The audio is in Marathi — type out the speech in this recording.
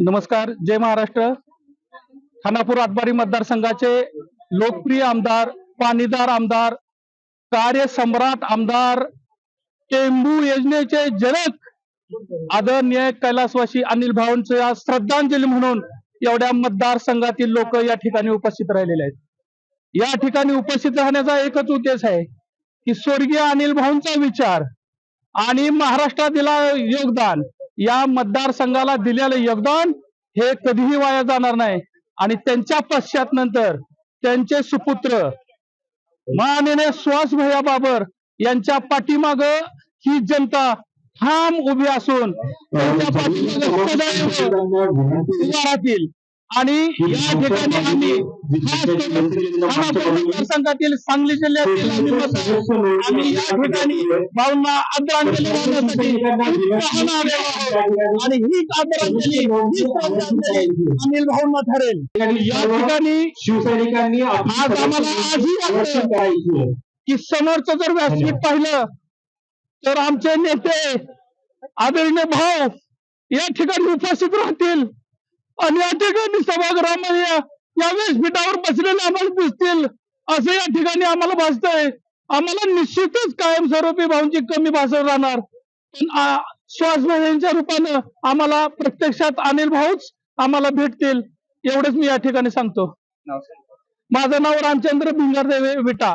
नमस्कार जय महाराष्ट्र. खानापूर आटपाडी मतदारसंघाचे लोकप्रिय आमदार पाणीदार आमदार कार्यसम्राट आमदार टेंबू योजनेचे जनक आदरणीय कैलासवासी अनिल भाऊंच्या श्रद्धांजली म्हणून एवढ्या मतदारसंघातील लोक या ठिकाणी उपस्थित राहिलेले आहेत. या ठिकाणी उपस्थित राहण्याचा एकच उद्देश आहे की स्वर्गीय अनिल भाऊंचा विचार आणि महाराष्ट्रात दिला योगदान या मतदारसंघाला दिलेलं योगदान हे कधीही वाया जाणार नाही. आणि त्यांच्या पश्चात नंतर त्यांचे सुपुत्र माननीय सुहास भैया बाबर यांच्या पाठीमाग ही जनता ठाम उभी असून त्यांच्या पाठीमागं सदैव आणि या ठिकाणी आम्ही खानापूर मतदारसंघातील सांगली जिल्ह्यातील आम्ही या ठिकाणी भाऊंना आदरांजली वाहण्यासाठी. आणि हीच आदरांजली अनिल भाऊंना ठरेल. या ठिकाणी शिवसैनिकांनी आज आम्हाला आजही वाटतं की समोरचं जर व्यासपीठ पाहिलं तर आमचे नेते आदरणीय भाऊ या ठिकाणी उपस्थित राहतील. आणि या ठिकाणी सभागृहामध्ये या व्यासपीठावर बसलेले आम्हाला दिसतील. असं या ठिकाणी आम्हाला भासतंय. आम्हाला निश्चितच कायमस्वरूपी भाऊंची कमी भासत राहणार. पण आ, श्वास यांच्या रूपानं आम्हाला प्रत्यक्षात अनिल भाऊच आम्हाला भेटतील. एवढंच मी या ठिकाणी सांगतो. माझं नाव रामचंद्र भिंगारदेव विटा.